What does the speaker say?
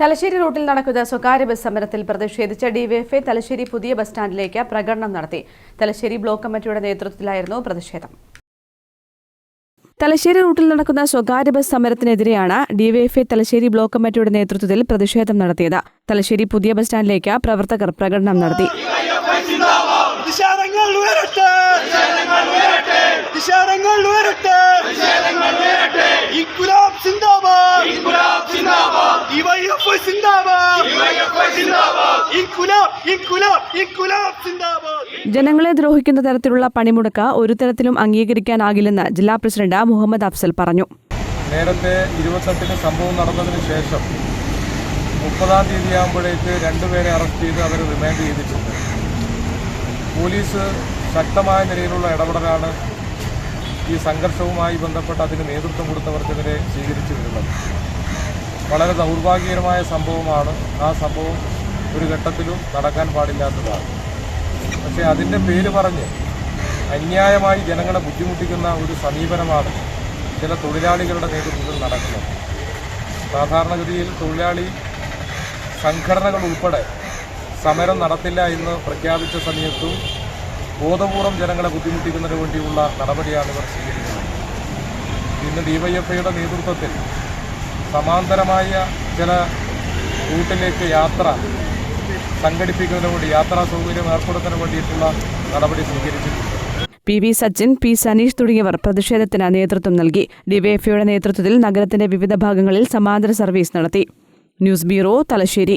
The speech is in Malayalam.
തലശ്ശേരി റൂട്ടിൽ നടക്കുന്ന സ്വകാര്യ ബസ് സമരത്തിൽ പ്രതിഷേധിച്ച് ഡിവൈഎഫ്ഐ തലശ്ശേരി പുതിയ ബസ് സ്റ്റാൻഡിലേക്ക് പ്രകടനം നടത്തി. തലശ്ശേരി ബ്ലോക്ക് കമ്മിറ്റിയുടെ നേതൃത്വത്തിലായിരുന്നു പ്രതിഷേധം. തലശ്ശേരി റൂട്ടിൽ നടക്കുന്ന സ്വകാര്യ ബസ് സമരത്തിനെതിരെയാണ് ഡിവൈഎഫ്ഐ തലശ്ശേരി ബ്ലോക്ക് കമ്മിറ്റിയുടെ നേതൃത്വത്തിൽ പ്രതിഷേധം നടത്തിയത്. തലശ്ശേരി പുതിയ ബസ് സ്റ്റാൻഡിലേക്ക് പ്രവർത്തകർ പ്രകടനം നടത്തി. ഉയരട്ടെ. ഉയരട്ടെ. ജനങ്ങളെ ദ്രോഹിക്കുന്ന തരത്തിലുള്ള പണിമുടക്ക് ഒരു തരത്തിലും അംഗീകരിക്കാനാകില്ലെന്ന് ജില്ലാ പ്രസിഡന്റ് മുഹമ്മദ് അഫ്സൽ പറഞ്ഞു. നേരത്തെ ഇരുപത്തെട്ടിന് സംഭവം നടന്നതിന് ശേഷം മുപ്പതാം തീയതി ആകുമ്പോഴേക്ക് രണ്ടുപേരെ അറസ്റ്റ് ചെയ്ത് അവർ റിമാൻഡ് ചെയ്തിട്ടുണ്ട്. പോലീസ് ശക്തമായ നിലയിലുള്ള ഇടപെടലാണ് ഈ സംഘർഷവുമായി ബന്ധപ്പെട്ട് അതിന് നേതൃത്വം കൊടുത്തവർക്കെതിരെ സ്വീകരിച്ചു വരുന്നത് വളരെ ദൗർഭാഗ്യകരമായ സംഭവമാണ്. ആ സംഭവം ഒരു ഘട്ടത്തിലും നടക്കാൻ പാടില്ലാത്തതാണ്. പക്ഷെ അതിന്റെ പേര് പറഞ്ഞ് അന്യായമായി ജനങ്ങളെ ബുദ്ധിമുട്ടിക്കുന്ന ഒരു സമീപനമാണ് ചില തൊഴിലാളികളുടെ നേതൃത്വത്തിൽ നടക്കുന്നത്. സാധാരണഗതിയിൽ തൊഴിലാളി സംഘടനകൾ ഉൾപ്പെടെ സമരം നടത്തില്ല എന്ന് പ്രഖ്യാപിച്ച സമയത്തും ബോധപൂർവം ജനങ്ങളെ ബുദ്ധിമുട്ടിക്കുന്നതിന് വേണ്ടിയുള്ള നടപടിയാണ് ഇവർ സ്വീകരിക്കുന്നത്. ഇന്ന് ഡിവൈഎഫ്ഐയുടെ നേതൃത്വത്തിൽ സമാന്തരമായ ചില റൂട്ടിലേക്ക് യാത്ര സംഘടിപ്പിക്കുന്നതിന് വേണ്ടി യാത്രാ സൗകര്യം ഏർപ്പെടുത്തുന്നതിന് വേണ്ടിയിട്ടുള്ള നടപടി സ്വീകരിച്ചിട്ടുണ്ട്. P V Sachin P Sanish തുടങ്ങിയവർ പ്രതിഷേധത്തിന് നേതൃത്വം നൽകി. ഡിവൈഎഫ്ഐയുടെ നേതൃത്വത്തിൽ നഗരത്തിന്റെ വിവിധ ഭാഗങ്ങളിൽ സമാന്തര സർവീസ് നടത്തി. News bureau Thalassery.